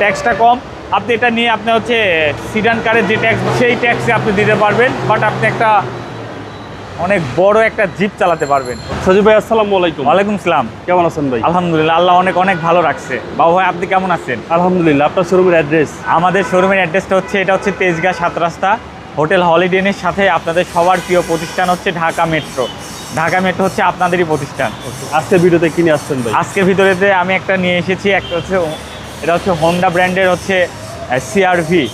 ট্যাক্সটা কম। আপনি এটা নিয়ে আপনি হচ্ছে সিডান কারের যে ট্যাক্স সেই ট্যাক্সে আপনি দিতে পারবেন বাট আপনি একটা অনেক বড় একটা জিপ চালাতে পারবেন। সজীব ভাই আসসালামু আলাইকুম। ওয়ালাইকুম সালাম। কেমন আছেন ভাই? আলহামদুলিল্লাহ আল্লাহ অনেক অনেক ভালো রাখছে। বাবু ভাই আপনি কেমন আছেন? আলহামদুলিল্লাহ আপনার শোরুমের অ্যাড্রেস আমাদের শোরুমের অ্যাড্রেসটা হচ্ছে এটা হচ্ছে তেজগাঁ সাত রাস্তা হোটেল হলিডেনের সাথে আপনাদের সবার প্রিয় প্রতিষ্ঠান হচ্ছে ঢাকা মেট্রো। ঢাকা মেট্রো হচ্ছে আপনাদেরই প্রতিষ্ঠান। আজকে ভিডিওতে কিনে আসছেন ভাই? আজকের ভিতরেতে আমি একটা নিয়ে এসেছি একটা হচ্ছে এটা হচ্ছে হোন্ডা ব্র্যান্ডের হচ্ছে সিআরভি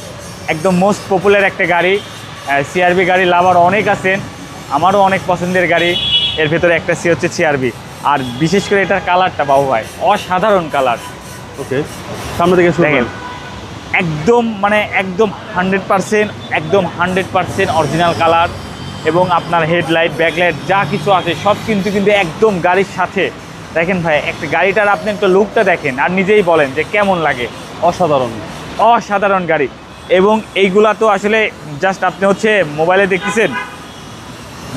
একদম মোস্ট পপুলার একটা গাড়ি। সিআরভি গাড়ি লাভার অনেক আছেন আমারও অনেক পছন্দের গাড়ি। এর ভেতরে একটা সি হচ্ছে সিআরভি আর বিশেষ করে এটার কালারটা বাবু ভাই অসাধারণ কালার ওকে সামনে থেকে দেখেন একদম মানে একদম হান্ড্রেড পারসেন্ট একদম হান্ড্রেড পারসেন্ট অরিজিনাল কালার এবং আপনার হেডলাইট ব্যাকলাইট যা কিছু আছে সব কিন্তু কিন্তু একদম গাড়ির সাথে দেখেন ভাই একটা গাড়িটার আপনি একটা লুকটা দেখেন আর নিজেই বলেন যে কেমন লাগে। অসাধারণ অসাধারণ গাড়ি। এবং এইগুলা তো আসলে জাস্ট আপনি হচ্ছে মোবাইলে দেখতেছেন।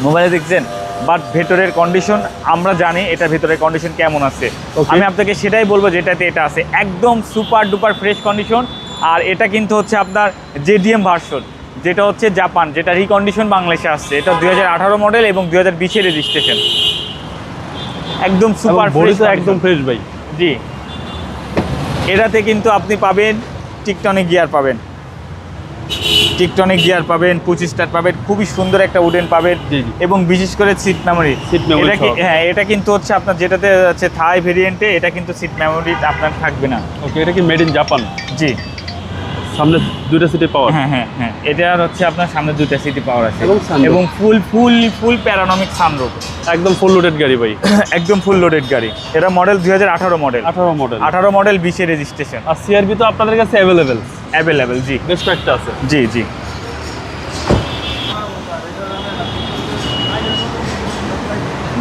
মোবাইলে দেখছেন বাট ভেতরের কন্ডিশন আমরা জানি এটা ভেতরের কন্ডিশন কেমন আছে. আমি আপনাকে সেটাই বলব যেটাতে এটা আছে। একদম সুপার ডুপার ফ্রেশ কন্ডিশন আর এটা কিন্তু হচ্ছে আপনার জেডিএম ভার্সন যেটা হচ্ছে জাপান যেটা রিকন্ডিশন বাংলাদেশে আসছে। এটা দুই হাজার আঠারো মডেল এবং দুই হাজার বিশের রেজিস্ট্রেশন একদম সুপার তো একদম ফ্রেশ ভাই। জি। এটাতে কিন্তু আপনি পাবেন টিকটনিক গিয়ার পাবেন। টিকটনিক গিয়ার পাবেন পঁচিশ স্টার পাবেন খুবই সুন্দর একটা উডেন পাবেন। এবং বিশেষ করে সিট মেমোরি সিট কি- হ্যাঁ এটা কিন্তু হচ্ছে আপনার যেটাতে হচ্ছে থাই ভেরিয়েন্টে এটা কিন্তু সিট মেমোরি আপনার থাকবে না। ওকে এটা কি মেড ইন জাপান জি। সামনে দুইটা সিটে পাওয়ার হ্যাঁ হ্যাঁ হ্যাঁ। এটার হচ্ছে আপনার সামনে দুইটা সিটি পাওয়ার আছে। এবং ফুল ফুল ফুল প্যারানমিক সানরুফ একদম ফুল লোডেড গাড়ি ভাই। একদম ফুল লোডেড গাড়ি। এটা মডেল দুই হাজার আঠারো মডেল আঠারো মডেল আঠারো মডেল বিশে রেজিস্ট্রেশন আর সিআরবি তো আপনাদের কাছে অ্যাভেলেবেল অ্যাভেলেবেল জি। বেশ কয়েকটা আছে। জি জি।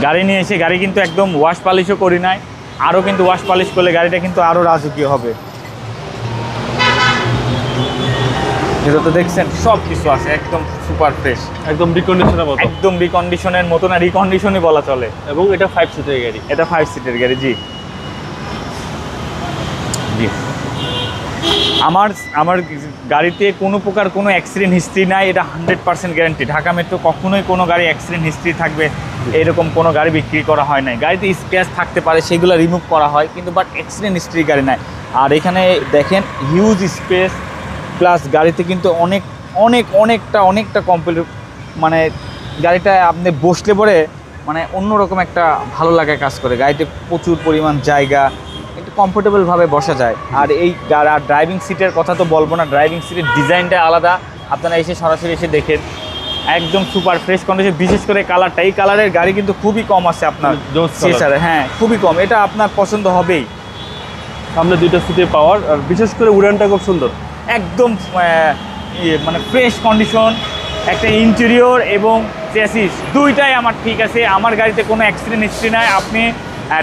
গাড়ি নিয়ে এসে গাড়ি কিন্তু একদম ওয়াশ পালিশও করি নাই। আরও কিন্তু ওয়াশ পালিশ করলে গাড়িটা কিন্তু আরও রাজকীয় হবে। এটা তো দেখছেন সব কিছু আছে একদম সুপার ফ্রেশ একদম রিকন্ডিশনের মতো। একদম রিকন্ডিশনের মতো না রিকন্ডিশনই বলা চলে। এবং এটা ফাইভ সিটের গাড়ি। এটা ফাইভ সিটের গাড়ি জি। জি। আমার আমার গাড়িতে কোনো প্রকার কোনো অ্যাক্সিডেন্ট হিস্ট্রি নাই এটা hundred percent guarantee Dhaka metro কখনোই কোনো গাড়ি অ্যাক্সিডেন্ট হিস্ট্রি থাকবে এরকম কোনো গাড়ি বিক্রি করা হয় নাই। গাড়িতে স্ক্র্যাচ থাকতে পারে সেগুলো রিমুভ করা হয় কিন্তু বাট অ্যাক্সিডেন্ট হিস্ট্রি গাড়ি নাই। আর এখানে দেখেন হিউজ স্পেস প্লাস গাড়িতে কিন্তু অনেক অনেক অনেকটা অনেকটা কমপ্লিট মানে গাড়িটা আপনি বসলে পরে মানে অন্যরকম একটা ভালো লাগা কাজ করে। গাড়িতে প্রচুর পরিমাণ জায়গা একটু কমফোর্টেবলভাবে বসা যায়। আর এই আর ড্রাইভিং সিটের কথা তো বলব না ড্রাইভিং সিটের ডিজাইনটা আলাদা। আপনারা এসে সরাসরি এসে দেখেন। একদম সুপার ফ্রেশ কন্ডিশন বিশেষ করে কালারটা এই কালারের গাড়ি কিন্তু খুবই কম আছে আপনার। জোস হ্যাঁ খুবই কম। এটা আপনার পছন্দ হবেই। সামনে দুইটা সিটে পাওয়ার আর বিশেষ করে উড়ানটা খুব সুন্দর। একদম ইয়ে মানে ফ্রেশ কন্ডিশন একটা ইন্টেরিয়র এবং চেসিস দুইটাই আমার ঠিক আছে। আমার গাড়িতে কোনো অ্যাক্সিডেন্ট হিস্ট্রি নাই। আপনি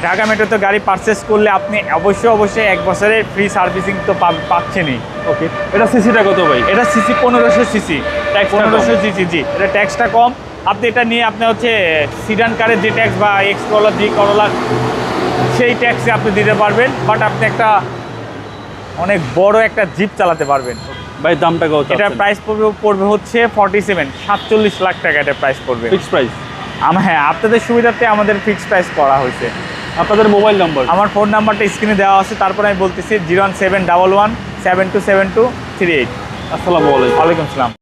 ঢাকা মেট্রোতে গাড়ি পারচেস করলে আপনি অবশ্যই অবশ্যই এক বছরের ফ্রি সার্ভিসিং তো পাচ্ছেনই। ওকে এটা সিসিটা কত ভাই? এটা সিসি পনেরোশো সিসি Tax টা পনেরোশো সিসি জি এটা ট্যাক্সটা কম। আপনি এটা নিয়ে আপনি হচ্ছে সিডান কারের যে ট্যাক্স বা এক্স করলা জি করলা সেই ট্যাক্সে আপনি দিতে পারবেন। বাট আপনি একটা অনেক বড় একটা জিপ চালাতে পারবেন। ভাই দামটা কত এটা প্রাইস পড়বে পড়বে হচ্ছে ফর্টি সেভেন সাতচল্লিশ লাখ টাকা এটা প্রাইস পড়বে। ফিক্স প্রাইস আমার হ্যাঁ আপনাদের সুবিধার্থে আমাদের ফিক্স প্রাইস করা হয়েছে। আপনাদের মোবাইল নাম্বার আমার ফোন নাম্বারটা স্ক্রিনে দেওয়া আছে তারপর আমি বলতেছি zero one seven double one seven two seven two three eight. আসসালামু আলাইকুম। ওয়ালাইকুম আসসালাম।